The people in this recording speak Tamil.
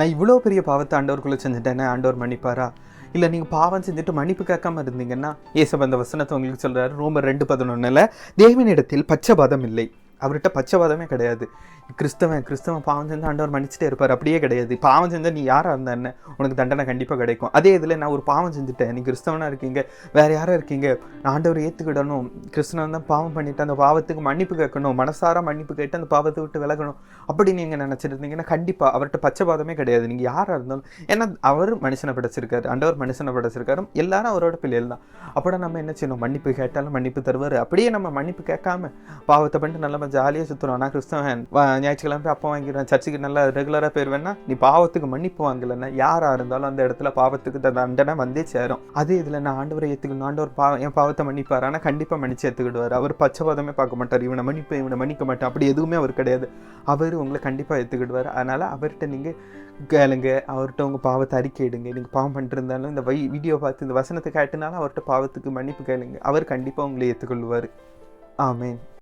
நான் இவ்வளோ பெரிய பாவத்தை ஆண்டவருக்குள்ளே செஞ்சுட்டேனே ஆண்டவர் மன்னிப்பாரா? இல்லை நீங்கள் பாவம் செஞ்சுட்டு மன்னிப்பு கேட்காம இருந்தீங்கன்னா ஏசப் அந்த வசனத்தை உங்களுக்கு சொல்கிறாரு ரோமர் ரெண்டு பதினொன்றில் தேவனிடத்தில் பச்சபாதம் இல்லை. அவர்கிட்ட பச்சபாதமே கிடையாது. கிறிஸ்தவன் கிறிஸ்தவன் பாவம் செஞ்சு ஆண்டவர் மன்னிச்சிட்டே இருப்பார். அப்படியே கிடையாது. பாவம் செஞ்சால் நீ யாராக இருந்த என்ன உனக்கு தண்டனை கண்டிப்பாக கிடைக்கும். அதே இதில் நான் ஒரு பாவம் செஞ்சுட்டேன். நீ கிறிஸ்தவனாக இருக்கீங்க வேறு யாராக இருக்கீங்க? நான் ஆண்டவர் ஏற்றுக்கிடணும் கிறிஸ்தவன் தான் பாவம் பண்ணிட்டு அந்த பாவத்துக்கு மன்னிப்பு கேட்கணும். மனசார மன்னிப்பு கேட்டு அந்த பாவத்தை விட்டு விலகணும். அப்படி நீங்கள் நினச்சிருந்தீங்கன்னா கண்டிப்பாக அவர்கிட்ட பச்சபாதமே கிடையாது. நீங்கள் யாராக இருந்தாலும் ஏன்னா அவர் மனுஷனை படைச்சிருக்காரு. ஆண்டவர் மனுஷனை படைச்சிருக்காரு. எல்லாரும் அவரோட பிள்ளைகள் தான். அப்போ நம்ம என்ன செய்யணும்? மன்னிப்பு கேட்டாலும் மன்னிப்பு தருவார். அப்படியே நம்ம மன்னிப்பு கேட்காம பாவத்தை பண்ணிட்டு நல்லா ஜாலியாக சுற்றுறோம் ஆனால் கிறிஸ்தவன். ஞாயிற்றுக்கிழமை போய் அப்பா வாங்கிடுவேன். சர்ச்சுக்கு நல்லா ரெகுலராக போயிடுவேன்னா நீ பாவத்துக்கு மன்னிப்பு வாங்கலைன்னா யாராக இருந்தாலும் அந்த இடத்துல பாவத்துக்கு தண்டனை வந்தே சேரும். அதே இதில் நான் ஆண்டவரை ஏற்றுக்கணும் ஆண்டவர் பா என் பாவத்தை மன்னிப்பார். ஆனால் கண்டிப்பாக மன்னிச்சு ஏற்றுக்கிடுவார் அவர் பச்சைபாதமே பார்க்க மாட்டார். இவனை மன்னிப்பு இவனை மன்னிக்க மாட்டான். அப்படி எதுவுமே அவர் கிடையாது. அவர் உங்களை கண்டிப்பாக ஏற்றுக்கிடுவார் அதனால் அவர்கிட்ட நீங்கள் கேளுங்க அவர்கிட்ட உங்கள் பாவத்தை அறிக்கையிடுங்க. நீங்கள் பாவம் பண்ணிருந்தாலும் இந்த வை வீடியோ பார்த்து இந்த வசனத்தை காட்டினாலும் அவர்கிட்ட பாவத்துக்கு மன்னிப்பு கேளுங்க. அவர் கண்டிப்பாக உங்களை ஏற்றுக்கொள்வார் ஆமேன்.